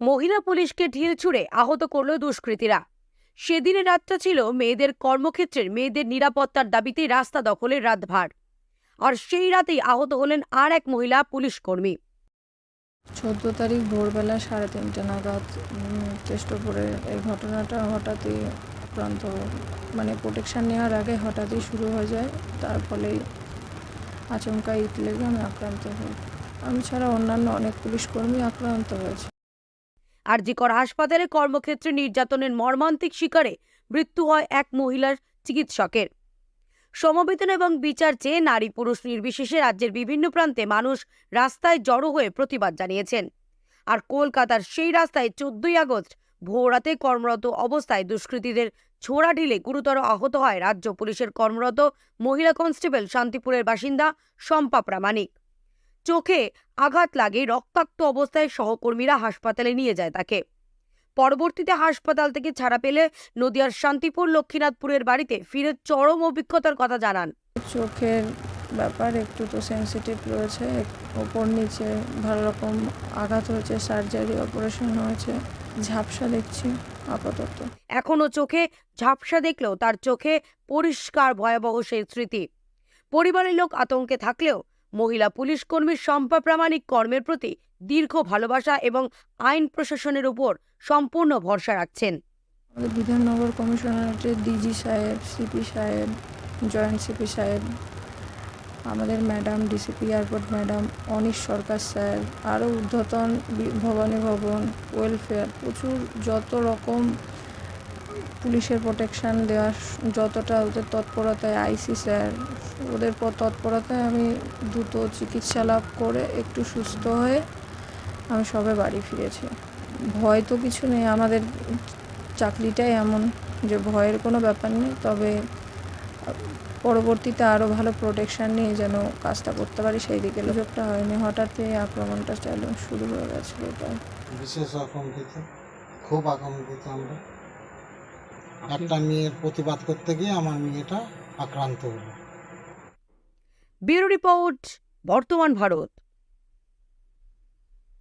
মহিলা পুলিশকে ঢিল ছুড়ে আহত করল দুষ্কৃতীরা। সেদিনের রাতটা ছিল মেয়েদের কর্মক্ষেত্রের মেয়েদের নিরাপত্তার দাবিতে রাস্তা দখলের রাতভার। আর সেই রাতেই আহত হলেন আর এক মহিলা পুলিশ কর্মী। চোদ্দ তারিখ ভোরবেলা সাড়ে তিনটে নাগাদ উম, কেষ্টপুরে এই ঘটনাটা হঠাৎই আক্রান্ত মানে প্রোটেকশান নেওয়ার আগে হঠাৎই শুরু হয়ে যায়। তার ফলেই আচমকা ইট লেগে আমি আক্রান্ত হই। আমি ছাড়া অন্যান্য অনেক পুলিশ কর্মী আক্রান্ত হয়েছে। আরজিকর হাসপাতালে কর্মক্ষেত্রে নির্যাতনের মর্মান্তিক শিকারে মৃত্যু হয় এক মহিলার চিকিৎসকের। সমবেতন এবং বিচার চেয়ে নারী পুরুষ নির্বিশেষে রাজ্যের বিভিন্ন প্রান্তে মানুষ রাস্তায় জড়ো হয়ে প্রতিবাদ জানিয়েছেন। আর কলকাতার সেই রাস্তায় চোদ্দই আগস্ট ভোররাতে কর্মরত অবস্থায় দুষ্কৃতীদের ছোড়া ঢিলে গুরুতর আহত হয় রাজ্য পুলিশের কর্মরত মহিলা কনস্টেবল শান্তিপুরের বাসিন্দা শম্পা প্রামাণিক। চোখে আঘাত লাগে রক্তাক্ত অবস্থায় সহকর্মীরা হাসপাতালে নিয়ে যায় তাকে। পরবর্তীতে হাসপাতাল থেকে ছাড়া পেলে নদিয়ার শান্তিপুর লক্ষ্মীনাথপুরের বাড়িতে ফিরে চরম অভিজ্ঞতার কথা জানান। চোখের ব্যাপার একটু তো সেন্সিটিভ রয়েছে ওপর নিচে ভালো রকম আঘাত হয়েছে সার্জারি অপারেশন হয়েছে ঝাপসা দেখছি আপাতত। এখনও চোখে ঝাপসা দেখলেও তার চোখে পরিষ্কার ভয়াবহ সেই স্মৃতি। পরিবারের লোক আতঙ্কে থাকলেও মহিলা পুলিশ কর্মীর শম্পা প্রামাণিক কর্মের প্রতি দীর্ঘ ভালোবাসা এবং আইন প্রশাসনের উপর সম্পূর্ণ ভরসা রাখছেন। বিধাননগর কমিশনারেটের ডিজি সাহেব, সিপি সাহেব, জয়েন্ট সিপি সাহেব, আমাদের madam, DCP airport madam, Anish Sarkar sir, আরও ঊর্ধ্বতন ভবানী ভবন ওয়েলফেয়ার প্রচুর যত রকম পুলিশের প্রোটেকশান দেওয়ার যতটা ওদের তৎপরতায় আইসি স্যার ওদের তৎপরতায় আমি দ্রুত চিকিৎসা লাভ করে একটু সুস্থ হয়ে আমি সবে বাড়ি ফিরেছি। ভয় তো কিছু নেই, আমাদের চাকরিটাই এমন যে ভয়ের কোনো ব্যাপার নেই, তবে পরবর্তীতে আরও ভালো প্রোটেকশান নিয়ে যেন কাজটা করতে পারি সেই দিকে লোকটা হয়নি হঠাৎই আক্রমণটা চালু শুরু হয়ে গেছিল এটাই বিশেষ আতঙ্কিত, খুব আতঙ্কিত আমরা। একটা মেয়ের প্রতিবাদ করতে গিয়ে আমার মেয়েটা আক্রান্ত হলো। ব্যুরো রিপোর্ট বর্তমান ভারত।